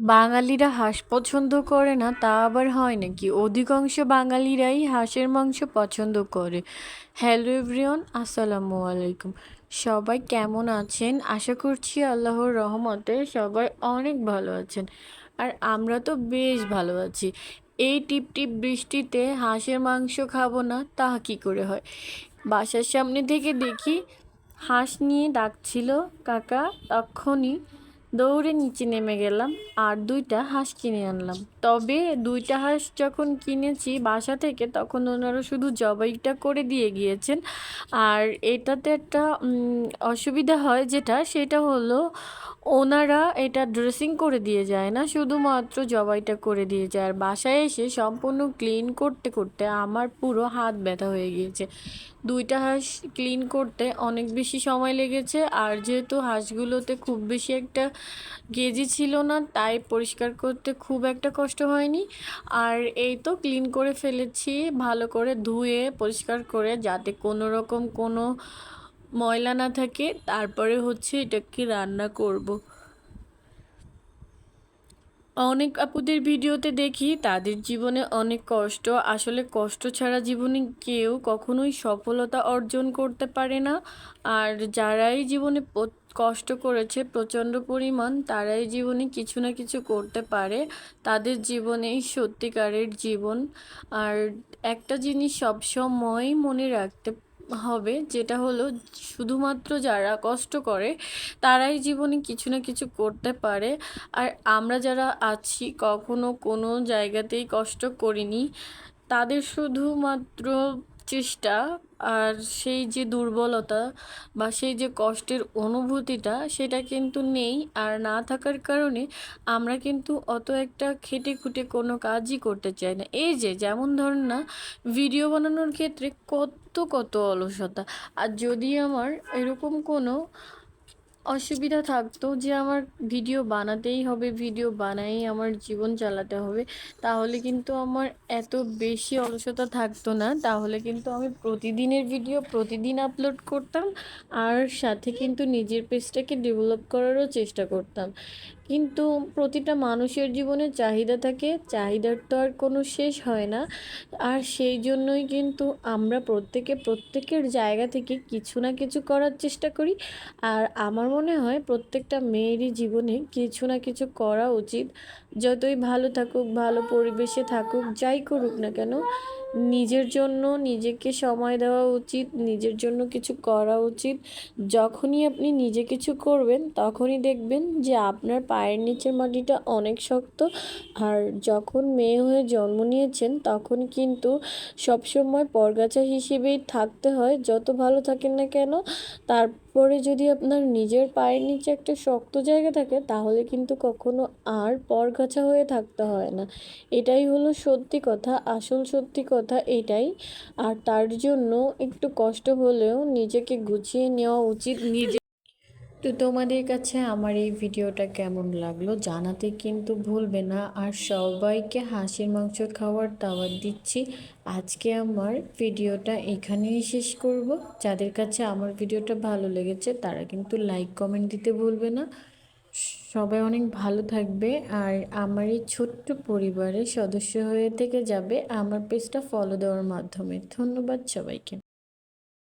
বাঙালিরা হাঁস পছন্দ করে না, তা আবার হয় নাকি? অধিকাংশ বাঙালিরাই হাঁসের মাংস পছন্দ করে। হ্যালো এভরিওয়ান, আসসালামু আলাইকুম। সবাই কেমন আছেন? আশা করছি আল্লাহর রহমতে সবাই অনেক ভালো আছেন। আর আমরা তো বেশ ভালো আছি। এই টিপ টিপ বৃষ্টিতে হাঁসের মাংস খাব না, তা কী করে হয়? বাসার সামনে থেকে দেখি হাঁস নিয়ে ডাকছিল, কাকা তখনই দৌড়ে নিচে নেমে গেলাম আর দুইটা হাঁস কিনে আনলাম। তবে দুইটা হাঁস যখন কিনেছি বাসা থেকে, তখন ওনারা শুধু জবাইটা করে দিয়ে গিয়েছেন। আর এটাতে একটা অসুবিধা হয় যেটা, সেটা হলো ওনারা এটা ড্রেসিং করে দিয়ে যায় না, শুধুমাত্র জবাইটা করে দিয়ে যায়। আর বাসায় এসে সম্পূর্ণ ক্লিন করতে করতে আমার পুরো হাত ব্যথা হয়ে গিয়েছে। দুইটা হাঁস ক্লিন করতে অনেক বেশি সময় লেগেছে। আর যেহেতু হাঁসগুলোতে খুব বেশি একটা গেজি ছিল না, তাই পরিষ্কার করতে খুব একটা কষ্ট হয়নি আর এই তো ক্লিন করে ফেলেছি, ভালো করে ধুয়ে, পরিষ্কার করে, যাতে কোনো রকম কোনো ময়লা না থাকে তারপরে হচ্ছে এটাকে রান্না করব। অনেক আপুদের ভিডিওতে দেখি, তাদের জীবনে অনেক কষ্ট। আসলে কষ্ট ছাড়া জীবনে কেউ কখনোই সফলতা অর্জন করতে পারে না। আর যারাই জীবনে কষ্ট করেছে, প্রচণ্ড পরিমাণ, তারাই জীবনে কিছু না কিছু করতে পারে। তাদের জীবনেই সত্যিকারের জীবন। আর একটা জিনিস সবসময় মনে রাখতে হবে, যেটা হলো শুধুমাত্র যারা কষ্ট করে, তারাই জীবনে কিছু না কিছু করতে পারে। আর আমরা যারা আছি, কখনো কোনো জায়গাতেই কষ্ট করিনি। তাদের শুধুমাত্র চেষ্টা আর সেই যে দুর্বলতা বা সেই যে কষ্টের অনুভূতিটা সেটা কিন্তু নেই আর না থাকার কারণে আমরা কিন্তু অত একটা খেটে খুঁটে কোনো কাজই করতে চাই না। এই যে যেমন ধরুন না, ভিডিও বানানোর ক্ষেত্রে কত কত অলসতা। আর যদি আমার এরকম কোনো অসুবিধা থাকতো যে আমার ভিডিও বানাতেই হবে, ভিডিও বানাই আমার জীবন চালাতে হবে। তাহলে কিন্তু আমার এত বেশি অলসতা থাকতো না। তাহলে কিন্তু আমি প্রতিদিনের ভিডিও প্রতিদিন আপলোড করতাম আর সাথে কিন্তু নিজের পেজটাকে ডেভেলপ করারও চেষ্টা করতাম। কিন্তু প্রতিটা মানুষের জীবনে চাহিদা থাকে, চাহিদার তো আর কোনো শেষ হয় না। আর সেই জন্যই কিন্তু আমরা প্রত্যেকে, প্রত্যেকের জায়গা থেকে কিছু না কিছু করার চেষ্টা করি। আর আমার মনে হয় প্রত্যেকটা মেয়েরই জীবনে কিছু না কিছু করা উচিত। যতই ভালো থাকুক, ভালো পরিবেশে থাকুক, যাই করুক না কেন নিজের জন্য নিজেকে সময় দেওয়া উচিত, নিজের জন্য কিছু করা উচিত। যখনই আপনি নিজে কিছু করবেন, তখনই দেখবেন যে আপনার পায়ের নিচের মাটিটা অনেক শক্ত। আর যখন মেয়ে হয়ে জন্ম নিয়েছেন, তখন কিন্তু সবসময় পরগাছা হিসেবেই থাকতে হয়। যত ভালো থাকেন না কেন তার পরে যদি আপনার নিজের পায়ের নিচে একটা শক্ত জায়গা থাকে, তাহলে কিন্তু কখনো আর পরগাছা হয়ে থাকতে হয় না। এটাই হলো সত্যি কথা, আসল সত্যি কথা এটাই। আর তার জন্য একটু কষ্ট হলেও নিজেকে গুছিয়ে নেওয়া উচিত। নিজে তো তোমাদের কাছে আমার এই ভিডিওটা কেমন লাগল জানাতে কিন্তু ভুলবে না। আর সবাইকে হাসির মাংস খাওয়ার দাওয়াত দিচ্ছি। আজকে আমার ভিডিওটা এখানেই শেষ করব। যাদের কাছে আমার ভিডিওটা ভালো লেগেছে তারা কিন্তু লাইক কমেন্ট দিতে ভুলবে না। সবাই অনেক ভালো থাকবে আর আমার এই ছোট্ট পরিবারের সদস্য হয়ে থেকে যাবে আমার পেজটা ফলো দেওয়ার মাধ্যমে। ধন্যবাদ সবাইকে।